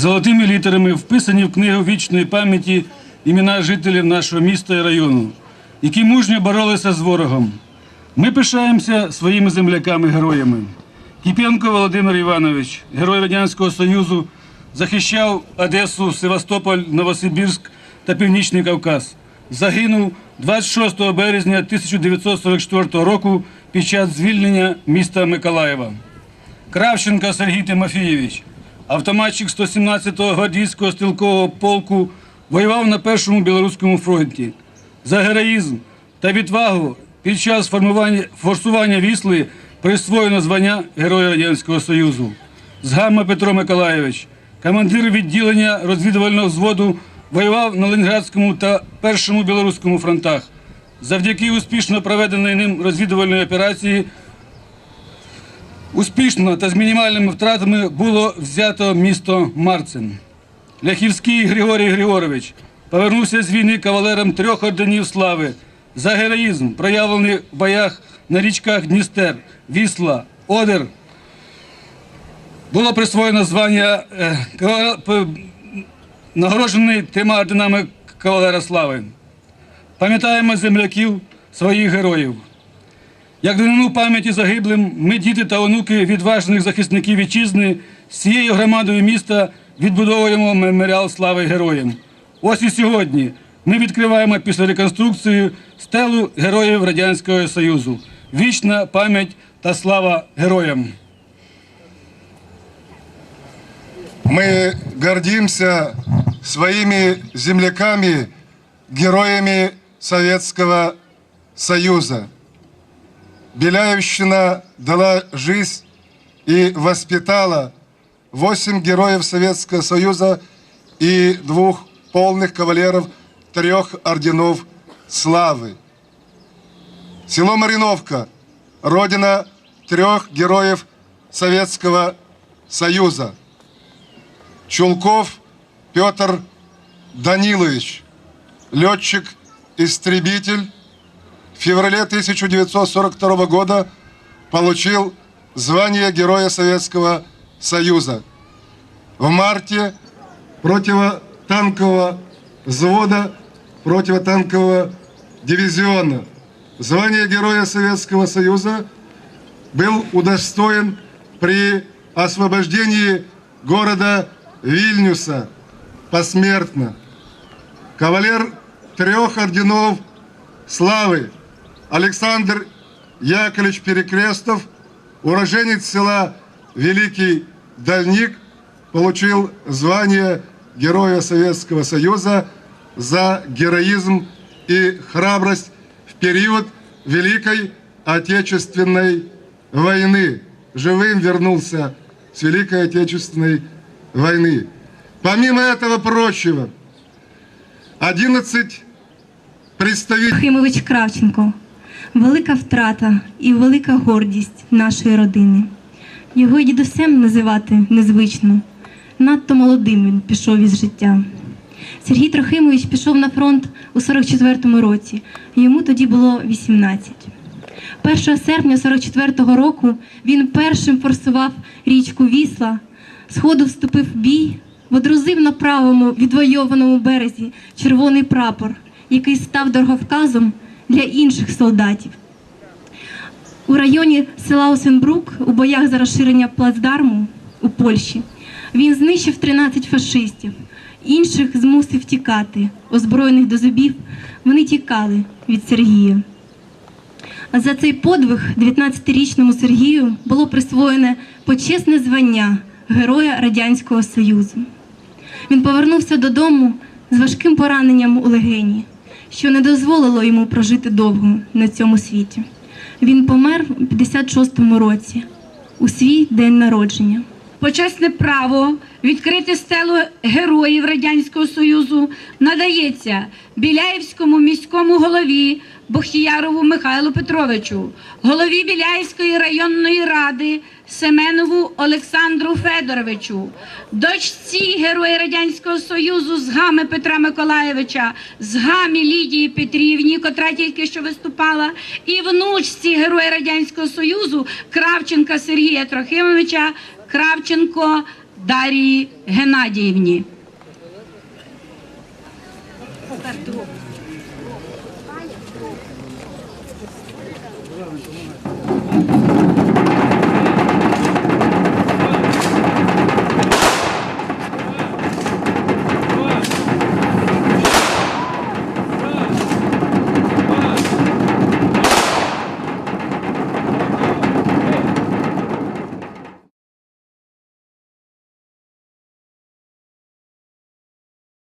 золотими літерами вписані в книгу вічної пам'яті імена жителів нашого міста і району, які мужньо боролися з ворогом. Ми пишаємося своїми земляками-героями. Кіп'янко Володимир Іванович, герой Радянського Союзу, захищав Одесу, Севастополь, Новосибірськ та Північний Кавказ. Загинув 26 березня 1944 року під час звільнення міста Миколаєва. Кравченко Сергій Тимофійович, автоматчик 117-го гвардійського стрілкового полку, воював на першому білоруському фронті. За героїзм та відвагу під час формування, форсування вісли присвоєно звання Героя Радянського Союзу. Згамма Петро Миколайович, командир відділення розвідувального взводу, воював на Ленінградському та першому білоруському фронтах. Завдяки успішно проведеної ним розвідувальної операції Успішно та з мінімальними втратами було взято місто Марцин. Ляхівський Григорій Григорович повернувся з війни кавалером трьох орденів слави за героїзм, проявлений в боях на річках Дністер, Вісла, Одер. Було присвоєно звання е, нагороджений трьома орденами кавалера слави. Пам'ятаємо земляків своїх героїв. Як данину пам'яті загиблим, ми, діти та онуки відважних захисників вітчизни, з цією громадою міста відбудовуємо меморіал слави героям. Ось і сьогодні ми відкриваємо після реконструкції стелу героїв Радянського Союзу. Вічна пам'ять та слава героям! Мы гордимся своими земляками, героями Советского Союза. Беляевщина дала жизнь и воспитала восемь героев Советского Союза и двух полных кавалеров трех орденов славы. Село Мариновка – родина трех героев Советского Союза. Чулков Петр Данилович, летчик-истребитель, в феврале 1942 года получил звание Героя Советского Союза. В марте противотанкового взвода противотанкового дивизиона звание Героя Советского Союза был удостоен при освобождении города Вильнюса посмертно. Кавалер трех орденов славы Александр Яковлевич Перекрестов, уроженец села Великий Дальник, получил звание Героя Советского Союза за героизм и храбрость в период Великой Отечественной войны. Живым вернулся с Великой Отечественной войны. Помимо этого прочего, 11 представителей Химович Кравченко велика втрата і велика гордість нашої родини. Його дідусем називати незвично. Надто молодим він пішов із життя. Сергій Трохимович пішов на фронт у 44-му році. Йому тоді було 18. 1 серпня 44-го року він першим форсував річку Вісла, сходу вступив в бій, водрузив на правому відвойованому березі червоний прапор, який став дороговказом для інших солдатів. У районі села Осенбрук у боях за розширення плацдарму у Польщі він знищив 13 фашистів, інших змусив тікати, озброєних до зубів. Вони тікали від Сергія. За цей подвиг 19-річному Сергію було присвоєне почесне звання Героя Радянського Союзу. Він повернувся додому з важким пораненням у легені, що не дозволило йому прожити довго на цьому світі. Він помер у 56-му році у свій день народження. Почесне право відкрити стелу героїв Радянського Союзу надається Біляївському міському голові Бохтіярову Михайлу Петровичу, голові Біляївської районної ради Семенову Олександру Федоровичу, дочці Герої Радянського Союзу з гами Петра Миколаєвича, з гамі Лідії Петрівні, котра тільки що виступала, і внучці Героя Радянського Союзу Кравченка Сергія Трохимовича Кравченко Дарії Геннадіївні.